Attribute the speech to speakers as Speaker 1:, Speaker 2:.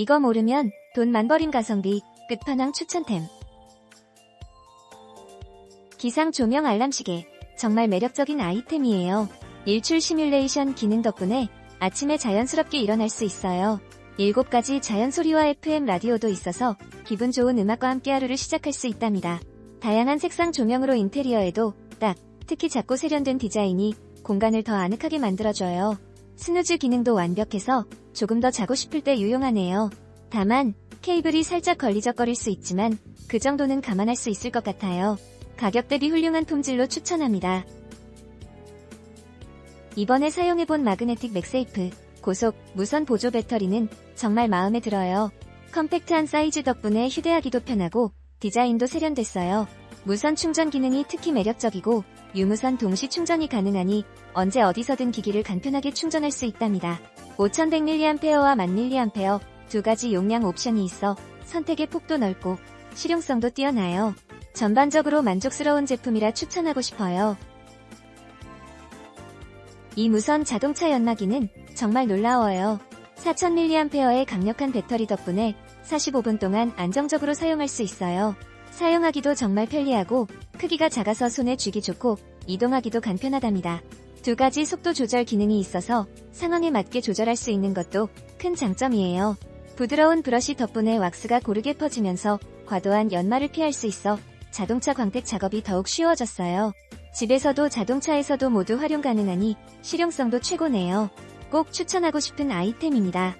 Speaker 1: 이거 모르면 돈 만버림 가성비 끝판왕 추천템. 기상 조명 알람 시계 정말 매력적인 아이템이에요. 일출 시뮬레이션 기능 덕분에 아침에 자연스럽게 일어날 수 있어요. 7가지 자연 소리와 FM 라디오도 있어서 기분 좋은 음악과 함께 하루를 시작할 수 있답니다. 다양한 색상 조명으로 인테리어에도 딱 특히 작고 세련된 디자인이 공간을 더 아늑하게 만들어줘요. 스누즈 기능도 완벽해서 조금 더 자고 싶을 때 유용하네요. 다만 케이블이 살짝 걸리적거릴 수 있지만 그 정도는 감안할 수 있을 것 같아요. 가격 대비 훌륭한 품질로 추천합니다. 이번에 사용해본 마그네틱 맥세이프 고속 무선 보조 배터리는 정말 마음에 들어요. 컴팩트한 사이즈 덕분에 휴대하기도 편하고 디자인도 세련됐어요. 무선 충전 기능이 특히 매력적이고 유무선 동시 충전이 가능하니 언제 어디서든 기기를 간편하게 충전할 수 있답니다. 5100mAh와 1000mAh 두 가지 용량 옵션이 있어 선택의 폭도 넓고 실용성도 뛰어나요. 전반적으로 만족스러운 제품이라 추천하고 싶어요. 이 무선 자동차 연마기는 정말 놀라워요. 4000mAh의 강력한 배터리 덕분에 45분 동안 안정적으로 사용할 수 있어요. 사용하기도 정말 편리하고 크기가 작아서 손에 쥐기 좋고 이동하기도 간편하답니다. 두 가지 속도 조절 기능이 있어서 상황에 맞게 조절할 수 있는 것도 큰 장점이에요. 부드러운 브러쉬 덕분에 왁스가 고르게 퍼지면서 과도한 연마를 피할 수 있어 자동차 광택 작업이 더욱 쉬워졌어요. 집에서도 자동차에서도 모두 활용 가능하니 실용성도 최고네요. 꼭 추천하고 싶은 아이템입니다.